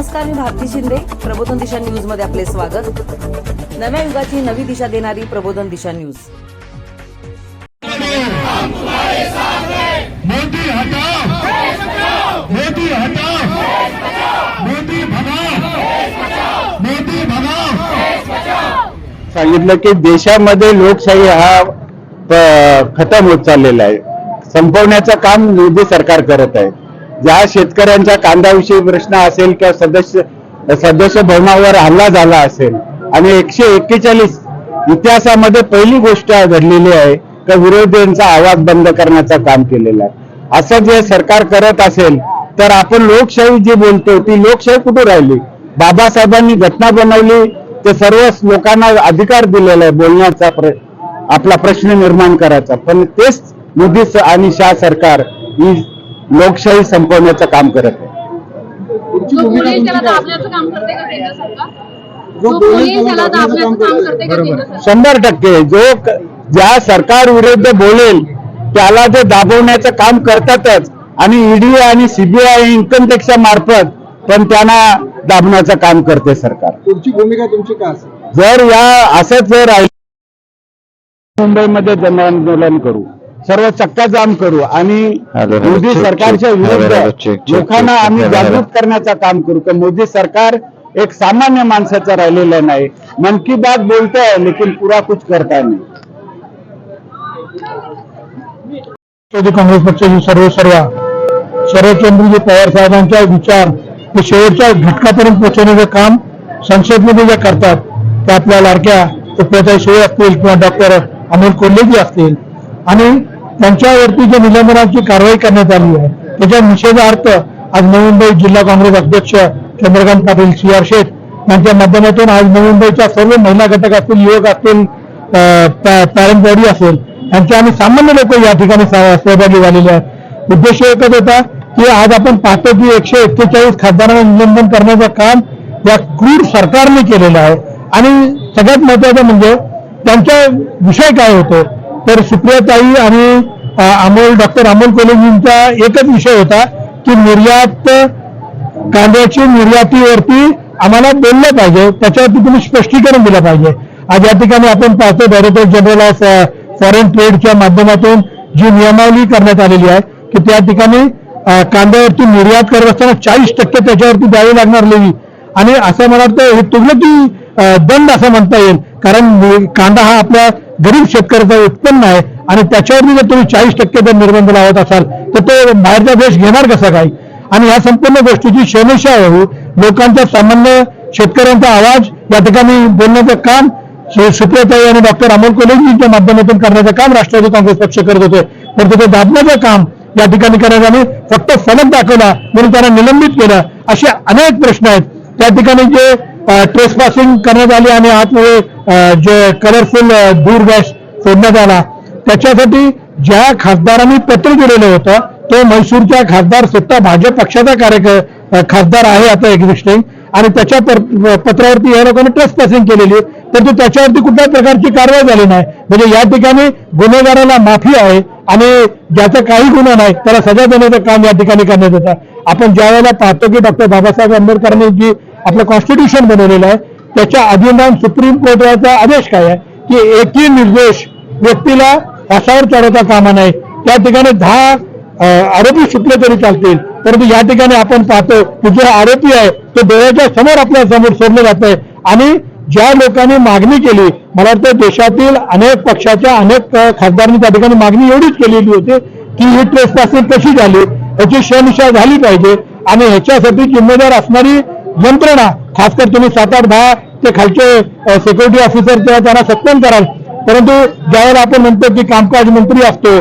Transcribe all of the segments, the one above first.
नमस्कार मी भारती शिंदे. प्रबोधन दिशा न्यूजमध्ये आपले स्वागत. नव्या युगाची नवी दिशा देणारी प्रबोधन दिशा न्यूज. मोदी हटाओ! मोदी हटाओ! मोदी भगाओ! मोदी भगाओ! सांगितलं की देशामध्ये लोकशाही हा खतम होत चाललेला आहे. संपवण्याचं काम मोदी सरकार करत आहे. ज्या शेतकऱ्यांच्या कांद्याविषयी प्रश्न असेल किंवा सदस्य सदस्य भवनावर हल्ला झाला असेल आणि एकशे एक्केचाळीस इतिहासामध्ये पहिली गोष्ट घडलेली आहे तर विरोधींचा आवाज बंद करण्याचं काम केलेलं आहे. असं जे सरकार करत असेल तर आपण लोकशाही जी बोलतो ती लोकशाही कुठे राहिली? बाबासाहेबांनी घटना बनवली ते सर्व लोकांना अधिकार दिलेला आहे बोलण्याचा प्र- आपला प्रश्न निर्माण करायचा. पण तेच मोदी आणि शाह सरकार ही लोकशाही संपवण्याचं काम करत आहे. जो पोलीस त्याला दाबण्याचं काम करते का केंद्र सरकार? जो पोलीस त्याला दाबण्याचं काम करते का केंद्र सरकार? शंभर टक्के. जो क- ज्या सरकार विरुद्ध बोलेल त्याला ते दाबवण्याचं काम करतातच आणि ईडी आणि सीबीआय इन्कम टॅक्सच्या मार्फत पण त्यांना दाबण्याचं काम करते सरकार. तुमची भूमिका तुमची काय असेल? जर या असंच जर राहिलं मुंबईमध्ये जन आंदोलन करू सर्व चक्का जाम करू आणि मोदी सरकारच्या विरुद्ध लोकांना आम्ही जागृत करण्याचं काम करू. तर मोदी सरकार एक सामान्य माणसाचं राहिलेलं नाही. मन की बात बोलतोय लेकिन पुरा कुछ करता नाही. राष्ट्रवादी काँग्रेस पक्षाची सर्व सर्व शरदचंद्रजी पवार साहेबांचा विचार हे शेवटच्या घटकापर्यंत पोहोचवण्याचं काम संसदमध्ये जे करतात ते आपल्या लाडक्या सुळे असतील किंवा डॉक्टर अमोल कोल्हेजी असतील. आणि त्यांच्यावरती जे निलंबनाची कारवाई करण्यात आली आहे त्याच्या निषेधार्थ आज नवी मुंबई जिल्हा काँग्रेस अध्यक्ष चंद्रकांत पाटील सी आर शेठ यांच्या माध्यमातून आज नवी मुंबईच्या सर्व महिला घटक असतील युवक असतील पॅरेंट बॉडी असेल यांचे आणि सामान्य लोक या ठिकाणी सहभागी झालेले आहेत. उद्देश एकच होता की आज आपण पाहतो की एकशे एक्केचाळीस खासदारांना निलंबन करण्याचं काम या क्रूर सरकारने केलेलं आहे. आणि सगळ्यात महत्वाचं म्हणजे त्यांचा विषय काय होतो? तर सुप्रियाताई आणि अमोल डॉक्टर अमोल कोलेजींचा एकच विषय होता की निर्यात कांद्याची निर्यातीवरती आम्हाला बोललं पाहिजे त्याच्यावरती तुम्ही स्पष्टीकरण दिलं पाहिजे. आज या ठिकाणी आपण पाहतो डायरेक्टर जनरल ऑफ फॉरेन ट्रेडच्या माध्यमातून जी नियमावली करण्यात आलेली आहे की त्या ठिकाणी कांद्यावरती निर्यात करत असताना चाळीस टक्के त्याच्यावरती द्यावी लागणार लेवी. आणि असं मला वाटतं हे तुगलकी दंड असं म्हणता येईल. कारण कांदा हा आपल्या गरीब शेतकऱ्याचं उत्पन्न आहे आणि त्याच्यावरती जर तुम्ही चाळीस टक्के जर निर्बंध लावत असाल तर तो बाहेरचा देश घेणार कसा काय? आणि या संपूर्ण गोष्टीची शहनिशा व्हावी लोकांचा सामान्य शेतकऱ्यांचा आवाज या ठिकाणी बोलण्याचं काम सु- सुप्रियाताई आणि डॉक्टर अमोल कोलेजींच्या माध्यमातून करण्याचं काम राष्ट्रवादी काँग्रेस पक्ष करत होते. तर ते दाबण्याचं काम या ठिकाणी करण्यात आले फक्त फलक दाखवला म्हणून त्यांना निलंबित केलं असे अनेक प्रश्न आहेत. त्या ठिकाणी जे ट्रेस पासिंग करण्यात आली आणि आतमध्ये जे कलरफुल दूर गॅस सोडण्यात आला. त्याच्यासाठी ज्या खासदारांनी पत्र दिलेलं होतं तो म्हैसूरचा खासदार स्वतः भाजप पक्षाचा कार्य खासदार आहे आता एक्झिस्टिंग आणि त्याच्या पत्रावरती या लोकांनी ट्रेस पासिंग केलेली आहे. परंतु त्याच्यावरती कुठल्याही प्रकारची कारवाई झाली नाही. म्हणजे या ठिकाणी गुन्हेगाराला माफी आहे आणि ज्याचा काही गुन्हा नाही त्याला सजा देण्याचं काम या ठिकाणी करण्यात येतं. आपण ज्या वेळेला पाहतो की डॉक्टर बाबासाहेब आंबेडकरांनी जी आपलं कॉन्स्टिट्यूशन बनवलेलं आहे त्याच्या अधीन सुप्रीम कोर्टाचा आदेश काय आहे? की एकही निर्देश व्यक्तीला फासावर चढवता कामा नाही त्या ठिकाणी दहा आरोपी सुटले तरी चालतील. परंतु या ठिकाणी आपण पाहतो की जो आरोपी आहे तो डोळ्याच्या समोर आपल्यासमोर सोडलं जात आहे. आणि ज्या लोकांनी मागणी केली मला वाटतं देशातील अनेक पक्षाच्या अनेक खासदारांनी त्या ठिकाणी मागणी एवढीच केलेली होती की ही ट्रेस पासिंग कशी झाली? ह्याची शहनिशा झाली पाहिजे. आणि ह्याच्यासाठी जिम्मेदार असणारी यंत्रणा खासकर तुम्ही सात आठ दहा ते खालचे सिक्युरिटी ऑफिसर किंवा त्यांना सक्षम कराल. परंतु ज्यावेळेला आपण म्हणतो की कामकाज मंत्री असतो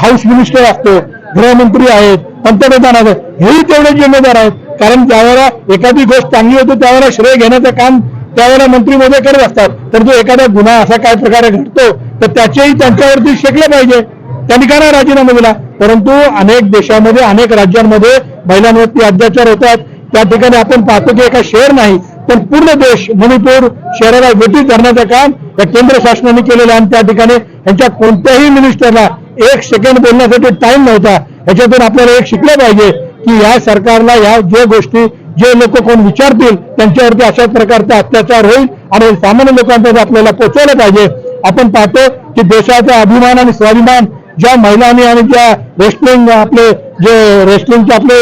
हाऊस मिनिस्टर असतो गृहमंत्री आहेत पंतप्रधान आहेत हेही तेवढे जिम्मेदार आहेत. कारण ज्यावेळेला एखादी गोष्ट चांगली होते त्यावेळेला श्रेय घेण्याचं काम त्यावेळेला मंत्री करत असतात परंतु एखादा गुन्हा असा काय प्रकारे घडतो तर त्याचेही त्यांच्यावरती शिकले पाहिजे. त्यांनी का राजीनामा दिला. परंतु अनेक देशामध्ये अनेक राज्यांमध्ये महिलांवरती अत्याचार होतात त्या ठिकाणी आपण पाहतो की एका शहर नाही पण पूर्ण देश मणिपूर शहराला वेटीत धरण्याचं काम या केंद्र शासनाने केलेलं आणि त्या ठिकाणी यांच्या कोणत्याही मिनिस्टरला एक सेकंड बोलण्यासाठी टाइम नव्हता. याच्यातून आपल्याला एक शिकलं पाहिजे की या सरकारला या जे गोष्टी जे लोक कोण विचारतील त्यांच्यावरती अशा प्रकारचा अत्याचार होईल आणि सामान्य लोकांपर्यंत आपल्याला पोहोचवलं पाहिजे. आपण पाहतो की देशाचा अभिमान आणि स्वाभिमान ज्या महिलांनी आणि ज्या रेस्लिंग आपले जे रेस्लिंगचे आपले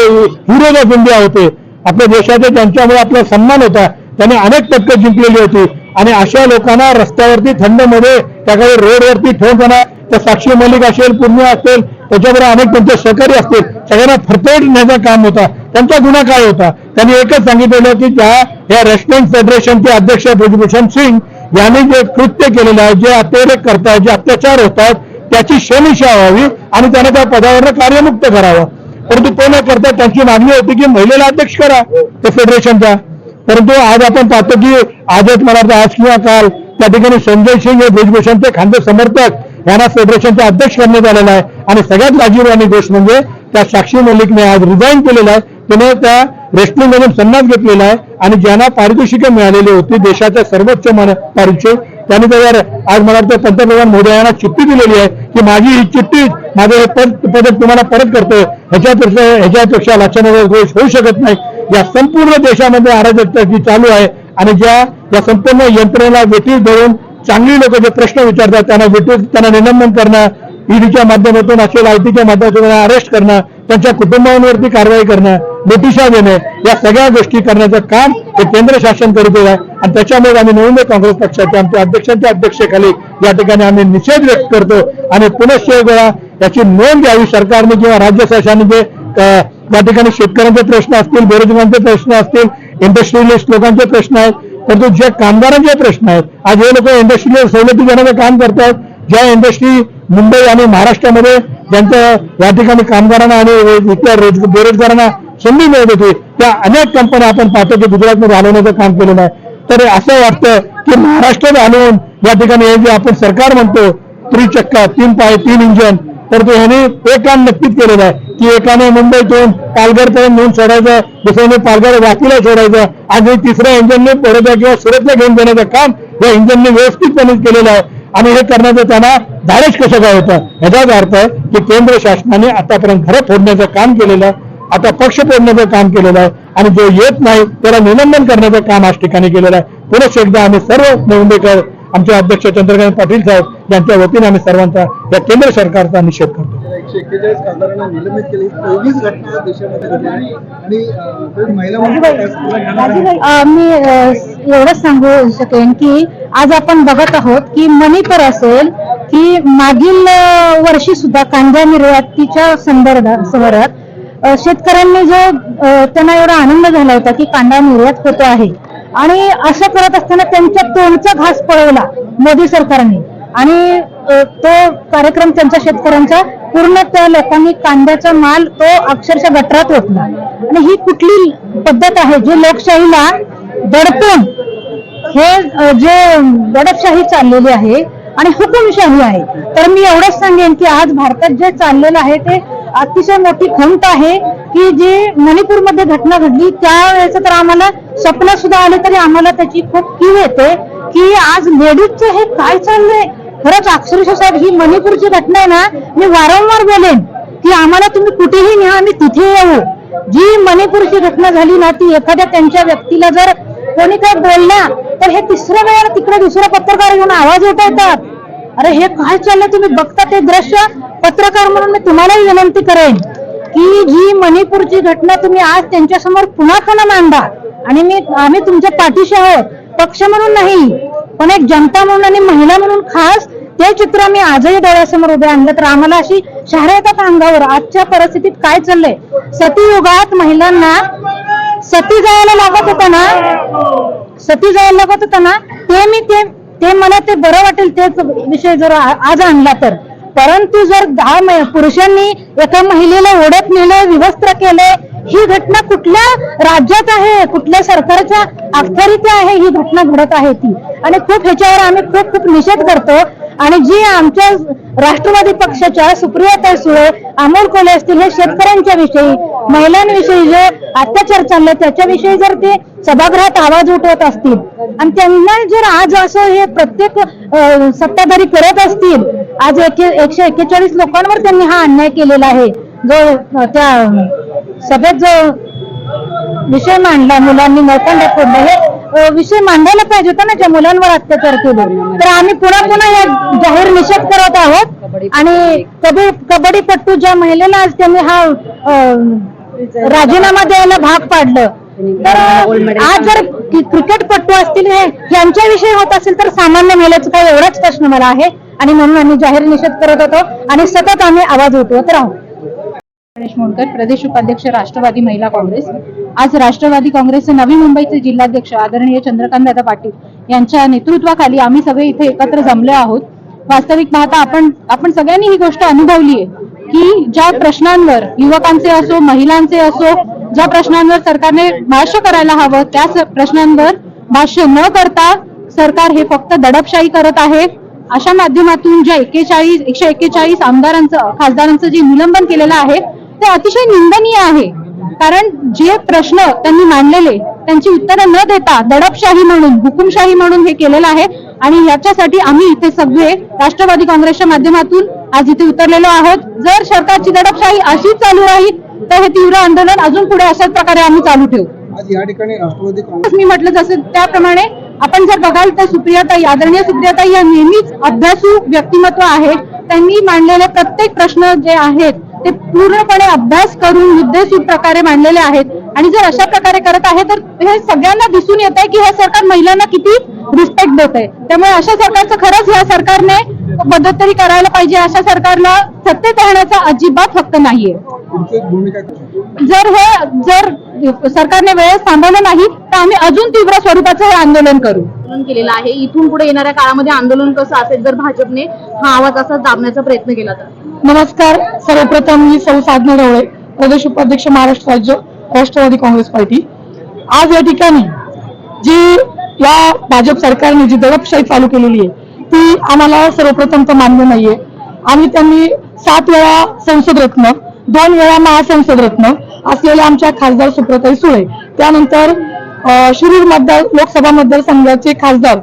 हिरोज ऑफ इंडिया होते आपल्या देशाचे ज्यांच्यामुळे आपला सन्मान होता त्यांनी अनेक पदकं जिंकलेली होती. आणि अशा लोकांना रस्त्यावरती थंडमध्ये त्याकडे रोडवरती ठेवून त्यांना त्या साक्षी मलिक असेल पूर्णिमा असेल त्याच्याबरोबर अनेक त्यांचे सहकारी असतील सगळ्यांना फरफेटण्याचं काम होता. त्यांचा गुन्हा काय होता? त्यांनी एकच सांगितलेलं की त्या या रेस्टॉरंट फेडरेशनचे अध्यक्ष ब्रजभूषण सिंग यांनी जे कृत्य केलेलं आहे जे अतिरेक करतायत जे अत्याचार होतात त्याची शनिशा व्हावी आणि त्यांना त्या पदावरनं कार्यमुक्त करावं. परंतु ते न करता त्यांची मागणी होती की महिलेला अध्यक्ष करा त्या फेडरेशनचा. परंतु आज आपण पाहतो की आजच मला वाटतं आज किंवा काल त्या ठिकाणी संजय सिंग हे भुजभूषणचे खांदे समर्थक यांना फेडरेशनचे अध्यक्ष करण्यात आलेला आहे. आणि सगळ्यात लाजीवानी गोष्ट म्हणजे त्या साक्षी मलिकने आज रिझाईन केलेला आहे. तिने त्या रेस्लिंग मधून संन्यास घेतलेला आहे. आणि ज्यांना पारितोषिकं मिळालेली होती देशाच्या सर्वोच्च मान पारितोषिक त्यांनी त्यावर आज मला वाटतं पंतप्रधान मोदी यांना चिठ्ठी दिलेली आहे की माझी ही चिठ्ठी माझं हे पद पदक तुम्हाला परत करतोय. ह्याच्यापेक्षा ह्याच्यापेक्षा लक्षणाचा दोष होऊ शकत नाही. या संपूर्ण देशामध्ये अराजकता जी चालू आहे आणि ज्या या संपूर्ण यंत्रणेला वेटीस धरून चांगली लोक जे प्रश्न विचारतात त्यांना वेटीस त्यांना निलंबन करणं ईडीच्या माध्यमातून असेल आयटीच्या माध्यमातून अरेस्ट करणं त्यांच्या कुटुंबांवरती कारवाई करणं नोटिशा देणे या सगळ्या गोष्टी करण्याचं काम हे केंद्र शासन करीत आहे. आणि त्याच्यामुळे आम्ही नवीन काँग्रेस पक्षाच्या आमच्या अध्यक्षांच्या अध्यक्षतेखाली या ठिकाणी आम्ही निषेध व्यक्त करतो. आणि पुनश्च वेळा याची नोंद घ्यावी सरकारने किंवा राज्य शासनाने जे या ठिकाणी शेतकऱ्यांचे प्रश्न असतील बेरोजगारांचे प्रश्न असतील इंडस्ट्रियलिस्ट लोकांचे प्रश्न आहेत परंतु जे कामगारांचे प्रश्न आहेत आज हे लोक इंडस्ट्रियल सवलती देण्याचं काम करतात ज्या इंडस्ट्री मुंबई आणि महाराष्ट्रामध्ये ज्यांच्या या ठिकाणी कामगारांना आणि इथल्या रोज बेरोजगारांना संधी मिळत होती त्या अनेक कंपन्या आपण पाहतो की गुजरातमध्ये हलवण्याचं काम केलेलं आहे. तर असं वाटतं की महाराष्ट्रात हलवून या ठिकाणी हे जे आपण सरकार म्हणतो त्रिचक्का तीन पाय तीन इंजन तर ते ह्याने एक काम नक्कीच केलेलं आहे की एकाने मुंबईतून पालघरपर्यंत नेऊन सोडायचं दुसऱ्याने पालघर वाकीला सोडायचं आणि तिसऱ्या इंजनने पडत किंवा सुरतला घेऊन देण्याचं काम या इंजनने व्यवस्थितपणे केलेलं आहे. आणि हे करण्याचं त्यांना धाडस कसं काय होतं? ह्याचाच अर्थ आहे की केंद्र शासनाने आतापर्यंत घरं फोडण्याचं काम केलेलं आहे. आता पक्ष फोडण्याचं काम केलेलं आहे. आणि जो येत नाही त्याला निलंबन करण्याचं काम आज ठिकाणी केलेलं आहे. पुनश्च एकदा आम्ही सर्व मुंबईकर आमचे अध्यक्ष चंद्रकांत पाटील साहेब यांच्या वतीने आम्ही सर्वांचा या केंद्र सरकारचा निषेध करतो. एकशे एक्केचाळीस खासदारांना निलंबित केली. पहिलीच घटना देशामध्ये घडली आहे. आणि महिला मी एवढंच सांगू शकेन की आज आपण बघत आहोत की मणिपूर असेल की मागील वर्षी सुद्धा कांदा निर्यातीच्या संदर्भात शेतकऱ्यांनी जो त्यांना एवढा आनंद झाला होता की कांदा निर्यात होतो आहे. आणि असं करत असताना त्यांच्या तोंडचा घास पळवला मोदी सरकारने. आणि तो कार्यक्रम त्यांच्या शेतकऱ्यांचा पूर्ण त्या लोकांनी कांद्याचा माल तो अक्षरशः गटरात ओतला आणि ही कुठली पद्धत आहे? जी लोकशाहीला दडपून हे जे दडपशाही चाललेली आहे आणि हुकुमशाही आहे. तर मी एवढंच सांगेन की आज भारतात जे चाललेलं आहे ते अतिशय मोठी खंत आहे की जे मणिपूरमध्ये घटना घडली त्यावेळेचं तर आम्हाला स्वप्न सुद्धा आले तरी आम्हाला त्याची खूप कीव येते की आज लेडीजचं हे काय चाललंय? खरंच अक्षरशः साहेब ही मणिपूरची घटना आहे ना मी वारंवार बोलेन. की आम्हाला तुम्ही कुठेही न्या आम्ही तिथे येऊ. जी मणिपूरची घटना झाली ना ती एखाद्या त्यांच्या व्यक्तीला जर कोणी काय बोलला तर हे तिसऱ्या वेळेला तिकडे दुसरा पत्रकार घेऊन आवाज उठवतात. अरे हे काय चाललंय? तुम्ही बघता ते दृश्य? पत्रकार म्हणून मी तुम्हालाही विनंती करेन की जी मणिपूरची घटना तुम्ही आज त्यांच्यासमोर पुन्हा पुन्हा मांडा. आणि मी आम्ही तुमच्या पाठीशी आहोत. पक्ष म्हणून नाही पण एक जनता म्हणून आणि महिला म्हणून खास ते चित्र मी आजही डोळ्यासमोर उभे आणलं. तर आम्हाला अशी शहर येतात अंगावर आजच्या परिस्थितीत काय चाललंय? सतीयुगात महिलांना सती जायला लागत होता ना? सती जायला लागत होता ना? ते मी ते ते मला ते बरं वाटेल तेच विषय जर आज आणला तर. परंतु जर दहा पुरुषांनी एका महिलेला ओढत नेलं विवस्त्र केलं ही घटना कुठल्या राज्यात आहे कुठल्या सरकारच्या अखत्यारीत आहे ही घटना घडत आहे ती. आणि खूप ह्याच्यावर आम्ही खूप खूप निषेध करतो. आणि जी आमच्या राष्ट्रवादी पक्षाच्या सुप्रियाताई सुळे अमोल कोले असतील हे शेतकऱ्यांच्या विषयी महिलांविषयी जे अत्याचार चालले त्याच्याविषयी जर ते सभागृहात आवाज उठवत असतील आणि त्यांना जर आज असं हे प्रत्येक सत्ताधारी करत असतील आज एके एकशे एक्केचाळीस लोकांवर त्यांनी हा अन्याय केलेला आहे. जो त्या सभेत जो विषय मांडला मुलांनी नळकांड्या फोडलं हे विषय मांडायला पाहिजे होता ना ज्या मुलांवर अत्याचार केले. तर आम्ही पुन्हा पुन्हा या जाहीर निषेध करत आहोत. आणि कबड्डी कबड्डीपट्टू ज्या महिलेला आज त्यांनी हा राजीनामा द्यायला भाग पाडलं. तर आज जर क्रिकेटपट्टू असतील हे यांच्याविषयी होत असेल तर सामान्य महिलेचा काय एवढाच प्रश्न मला आहे. आणि म्हणून आम्ही जाहीर निषेध करत होतो. आणि सतत आम्ही आवाज उठवत राहू. गणेश मोडकर प्रदेश उपाध्यक्ष राष्ट्रवादी महिला काँग्रेस. आज राष्ट्रवादी काँग्रेसचे नवी मुंबईचे जिल्हाध्यक्ष आदरणीय चंद्रकांत दादा पाटील यांच्या नेतृत्वाखाली आम्ही सगळे इथे एकत्र जमले आहोत. वास्तविक पाहता आपण आपण सगळ्यांनी ही गोष्ट अनुभवली आहे की ज्या प्रश्नांवर युवकांचे असो महिलांचे असो ज्या प्रश्नांवर सरकारने भाष्य करायला हवं त्या प्रश्नांवर भाष्य न करता सरकार हे फक्त दडपशाही करत आहे. अशा माध्यमातून ज्या एकेचाळीस एकशे एक्केचाळीस आमदारांचं खासदारांचं जे निलंबन केलेलं आहे ते अतिशय निंदनीय आहे. कारण जे प्रश्न त्यांनी मांडलेले त्यांची उत्तरं न देता दडपशाही म्हणून हुकुमशाही म्हणून हे केलेलं आहे. आणि याच्यासाठी आम्ही इथे सगळे राष्ट्रवादी काँग्रेसच्या माध्यमातून आज इथे उतरलेलो आहोत. जर सरकारची दडपशाही अशीच चालू राहील तर हे तीव्र आंदोलन अजून पुढे अशाच प्रकारे आम्ही चालू ठेवू. या ठिकाणी राष्ट्रवादी काँग्रेस मी म्हटलं जसं त्याप्रमाणे आपण जर बघाल तर सुप्रियाताई आदरणीय सुप्रियाताई या नेहमीच अभ्यासू व्यक्तिमत्व आहे त्यांनी मांडलेले प्रत्येक प्रश्न जे आहेत ते पूर्णपणे अभ्यास करून मुद्देसूद प्रकारे मांडलेले आहेत. आणि जर अशा प्रकारे करत आहे तर हे सगळ्यांना दिसून येत आहे की हे सरकार महिलांना किती रिस्पेक्ट देत आहे त्यामुळे अशा सरकारचं खरंच या सरकारने मदत तरी करायला पाहिजे अशा सरकारला सत्तेत राहण्याचा अजिबात हक्क नाहीये? जर हे जर सरकारने वेळेस थांबवलं नाही आम्ही अजून तीव्र स्वरूपाचं हे आंदोलन करू. केलेलं आहे. इथून पुढे येणाऱ्या काळामध्ये आंदोलन कसं असेल जर भाजपने हा आवाज असा दाबण्याचा प्रयत्न केला तर? नमस्कार. सर्वप्रथम मी सौ साधना ढवळे प्रदेश उपाध्यक्ष महाराष्ट्र राज्य राष्ट्रवादी काँग्रेस पार्टी. आज या ठिकाणी जी या भाजप सरकारने जी दडपशाही चालू केलेली आहे ती आम्हाला सर्वप्रथम तर मान्य नाहीये. आम्ही त्यांनी सात वेळा संसद रत्न दोन वेळा महासंसद रत्न असलेल्या आमच्या खासदार सुप्रताई सुळे त्यानंतर शिरूर मतदार लोकसभा मतदारसंघाचे खासदार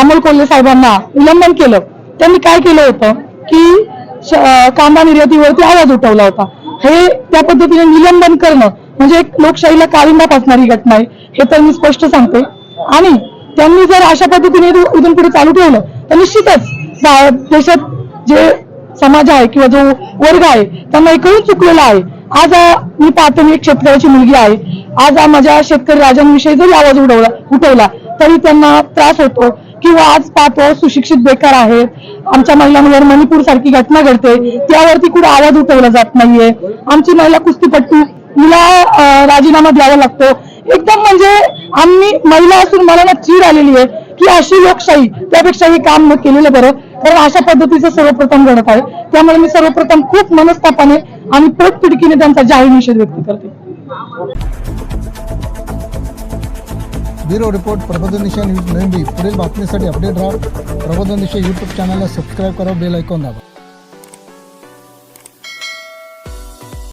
अमोल कोल्हे साहेबांना उल्लंघन केलं. त्यांनी काय केलं होतं? की कांदा निर्यातीवरती आवाज उठवला होता. हे त्या पद्धतीने निलंबन करणं म्हणजे एक लोकशाहीला काळिंबा फासणारी घटना आहे. हे तर मी स्पष्ट सांगते. आणि त्यांनी जर अशा पद्धतीने इथून पुढे चालू ठेवलं तर निश्चितच देशात जे समाज आहे किंवा जो वर्ग आहे त्यांना हे चुकलेला आहे. आज मी पाहतो मी एक शेतकऱ्याची मुलगी आहे. आज माझ्या शेतकरी राजांविषयी जरी आवाज उडवला उठवला तरी त्यांना त्रास होतो किंवा आज पाहतो सुशिक्षित बेकार आहेत आमच्या महिलांवर मणिपूर सारखी घटना घडते. त्यावरती कुठे आवाज उठवला जात नाहीये. आमची महिला कुस्तीपट्टू तिला राजीनामा द्यावा लागतो. एकदम म्हणजे आम्ही महिला असून मला ना चीड आलेली आहे की अशी लोकशाही त्यापेक्षा हे काम केलेलं बरं. कारण अशा पद्धतीचं सर्वप्रथम घडत आहे. त्यामुळे मी सर्वप्रथम खूप मनस्तापाने आणि पोटतिडकीने त्यांचा जाहीर निषेध व्यक्त करते. ब्युरो रिपोर्ट प्रबोधन दिशा न्यूज मुंबई पुढील बातमीसाठी अपडेट राहा. प्रबोधन दिशा युट्यूब चॅनलला सबस्क्राईब करा बेल ऐकून दाबा.